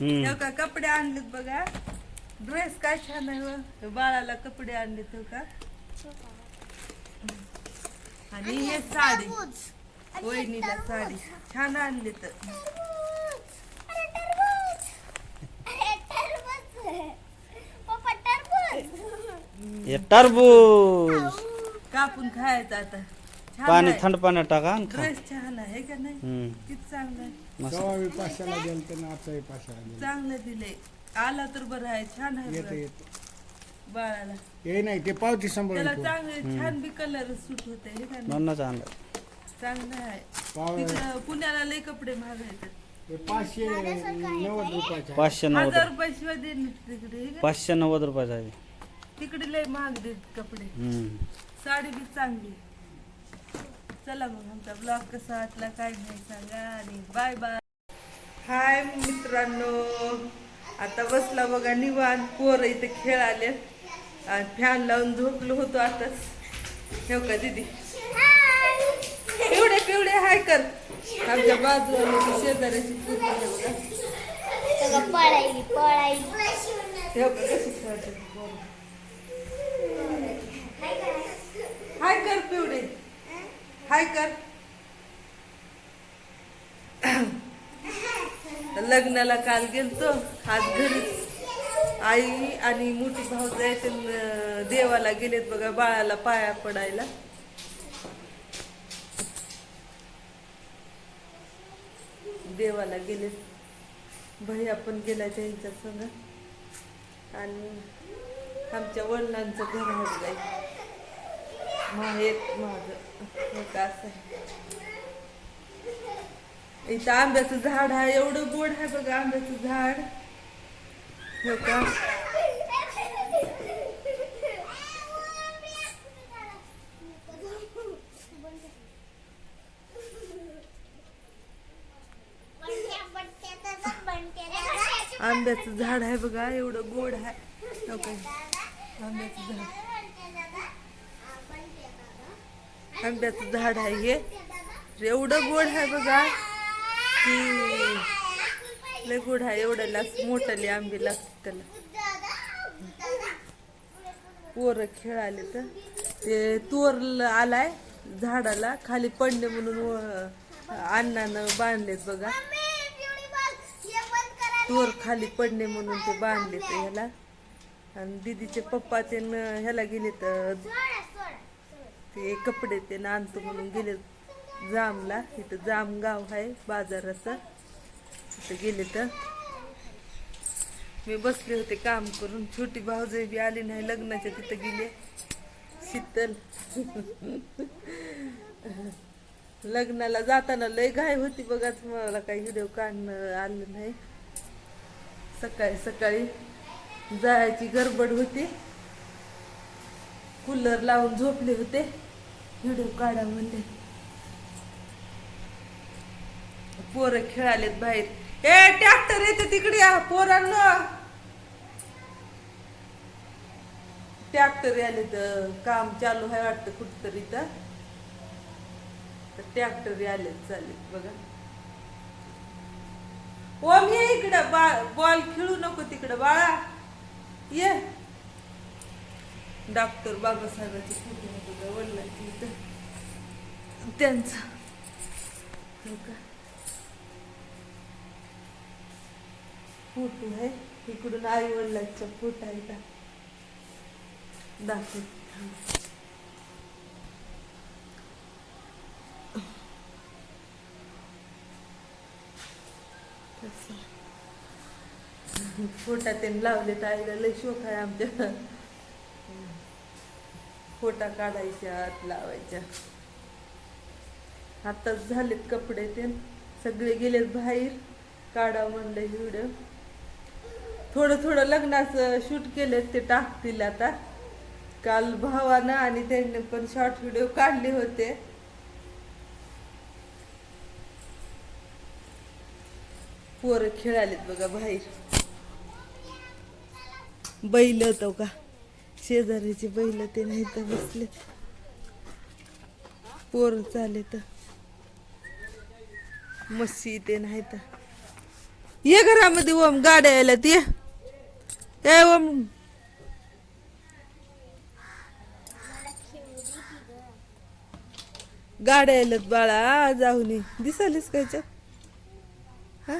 हे का कपडे आणलेत बघा. ड्रेस काय छान आहे बाळाला कपडे आणलेत हो का? आणि हे साडी. वहिनीला. साडी. छान आणली तर. टरबूज. हे कापून खायचं आता. पाणी. थंड पाण्यात टाका आणि खा. ड्रेस छान आहे का नाही? हम्म. किती चांगलं आहे. मस्त. सव्वावी पाचशेला गेलं तर आताही पाचशेला गेलं. चांगलं दिलंय. आला तर बरं आहे छान आहे येतं बरं. येतं. बाळाला. हे नाही ते पावती सांभाळून त्याला ठेव. चांगले छान बी कलर सूट होते हे का नाही? म्हणूनच आणलं. चांगलं आहे. पाव तिकडं पुण्याला लय कपडे महाग आहेत हे पाचशे नव्वद रुपयाचे आहे. पाचशे नव्वद हजार रुपये. शिवाय दे तिकडे हे का? पाचशे नव्वद रुपयाचा आहे. तिकडे लय महाग देत कपडे. हम्म. साडी बी चांगली चला मग आमचा ब्लॉग कसा वाटला काय नाही सांगा आणि बाय बाय हाय मित्रांनो. आता बसला बघा निवांत. पोर इथे खेळाले आणि फॅन लावून झोपलो होतो आताच. ठेव का दीदी? पिवडे पिवडे हाय कर. आमच्या बाजूला शेजाऱ्याची आहे बघा. सगळं पळायली पळायली. ठेव का कशी खेळते पोरं. हाय कर पिवडे हाय कर. लग्नाला काल गेलतो आज घरीच आई आणि मोठी भाऊ जायचे देवाला गेलेत बघा बाळाला पाया पडायला. देवाला गेलेत. भैया पण गेला त्यांच्या संग. आणि आमच्या वडिलांचं घर आहे. गाई माहेर माझं. हे का असं आहे? इथं आंब्याचं झाड आहे एवढं गोड आहे बघा आंब्याचं झाड. हो का? आंब्याचं झाड आहे बघा एवढं गोड आहे. हो आंब्याचं झाड. आंब्याचं झाड आहे हे. एवढं गोड आहे बघा की लय गोड आहे. एवढं लास मोठाले आंबे लागतात त्याला. पोरं खेळाले तर. ते तोर आलाय झाडाला खाली पडले म्हणून व- अण्णानं बांधलेत बघा. तोर खाली पडणे म्हणून ते बांधले ते ह्याला आणि दीदीचे पप्पा ते ह्याला गेले तर ते कपडे ते आणतो म्हणून गेले जामला. इथं जाम गाव आहे बाजाराचं. तिथं गेले तर. मी बसले होते काम करून. छोटी भाऊजाई बी आली नाही लग्नाच्या तिथं गेले. शीतल. लग्नाला जाताना लय घाई होती बघाच. मला काही व्हिडिओ काढणं आलं नाही. सकाळी सकाळी जायची गडबड होती. कूलर लावून झोपले होते. व्हिडिओ काढा म्हणले पोरं खेळालेत बाहेर. ए ट्रॅक्टर येते तिकडे या पोरांना. ट्रॅक्टर आले तर काम चालू आहे वाटतं कुठतरी तर. ट्रॅक्टर आले चालेल बघा. ओम ये इकडं. बा बॉल खेळू नको तिकडं बाळा. ये. डॉक्टर बाबासाहेबांची फोटो वडिलांची त्यांचं फोटो आहे इकडून आई वडिलांचा फोटो आहे का दाखव फोटा त्यांनी लावले तर आईला लय शोक आहे आमच्या फोटा काढायच्या लावायच्या. आताच झालेत कपडे ते. सगळे गेलेत बाहेर. काढा म्हणलं व्हिडिओ थोडं थोडं लग्नाचं शूट केलेत ते टाकतील आता. काल भावानं आणि त्यांनी पण शॉर्ट व्हिडिओ काढले होते. पोरं खेळालेत बघा बाहेर. बैल होतो का? शेजारीचे बैल ते नाही तर बसले. पोरं चाले तर मस्सी ते नाही तर ये घरामध्ये ओम गाड्या यायल्यात ये ए ओम. गाड्या यायलात बाळा जाऊन. ये. दिसालीस कायच्या हा?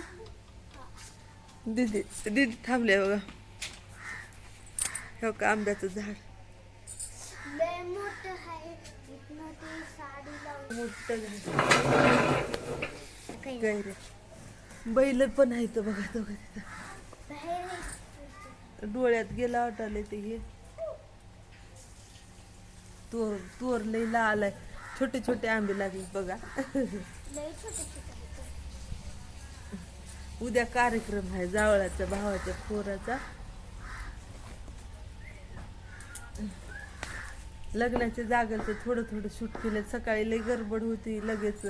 दीदी दीदी थांबले बघा. हो का आंब्याचं झाड. मोठं आहे. ती काय रे बैल पण आहेत बघा दोघं तिथं. बाहेर डोळ्यात गेला वाटाले ते हे. तोर तोर लईला आलाय छोटे छोटे आंबे लागले बघा. उद्या कार्यक्रम आहे जावळाच्या भावाच्या पोराचा. लग्नाच्या जागेचं थोडं थोडं शूट केलं. सकाळी लई गडबड होती लगेच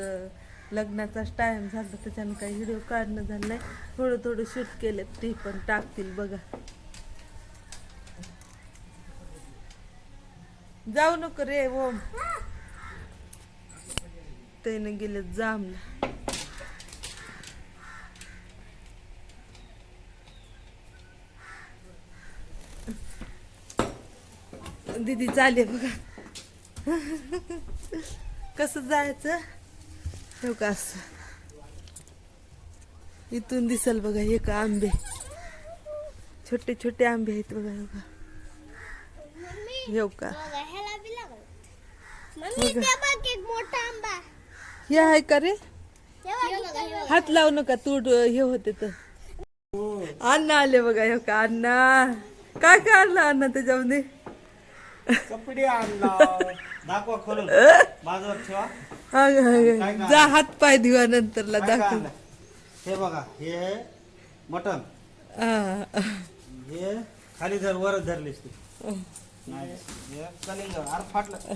लग्नाचाच टाईम झाला त्याच्यानं काही व्हिडिओ काढणं झालं नाही थोडं थोडं शूट केलं ते पण टाकतील बघा. जाऊ नको रे ओम. त्याने गेले जामला. दीदी चाले बघा. कसं जायचं? हो का असं. इथून दिसल बघा हे का आंबे. छोटे छोटे आंबे आहेत बघा का मम्मी का बघा. एक मोठा आंबा. हे आहे का रे. हात लावू नका तू हे होते तर. अण्णा आले बघा हे का अण्णा. काय काय आणलं अण्णा त्याच्यामध्ये? कपडे आणला. दाखवा खोलून. बाजूवर ठेवा. जा हात पाय दिवा नंतरला काय काय दाखव? हे बघा हे मटन हा. खाली धर वर धरलीस तू. नाही हे अरे फाटलं.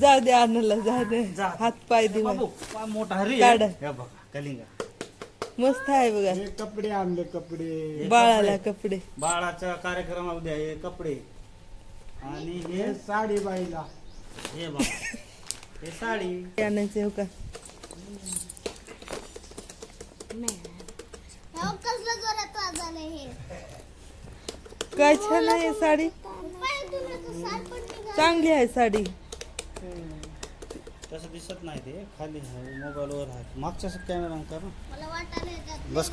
जाऊ दे अण्णाला जा दे. जा. हात पाय बाबू पा मोठा हरी काढ. आहे. हे बघा कलिंग. मस्त आहे बघा. हे कपडे आणले कपडे. बाळाला कपडे. बाळाच्या कार्यक्रमामध्ये हे कपडे. आणि हे साडी बाईला. हे बघा. हे साडी. आणायचे हो का? कसलं जोरात हे काय छान आहे साडी? पाय तुला तर साल पण निघालं. चांगली आहे साडी. तसं दिसत नाही ते. खाली आहे मोबाईलवर आहे मागच्या कॅमेरा कर मला वाटायला येतात. बस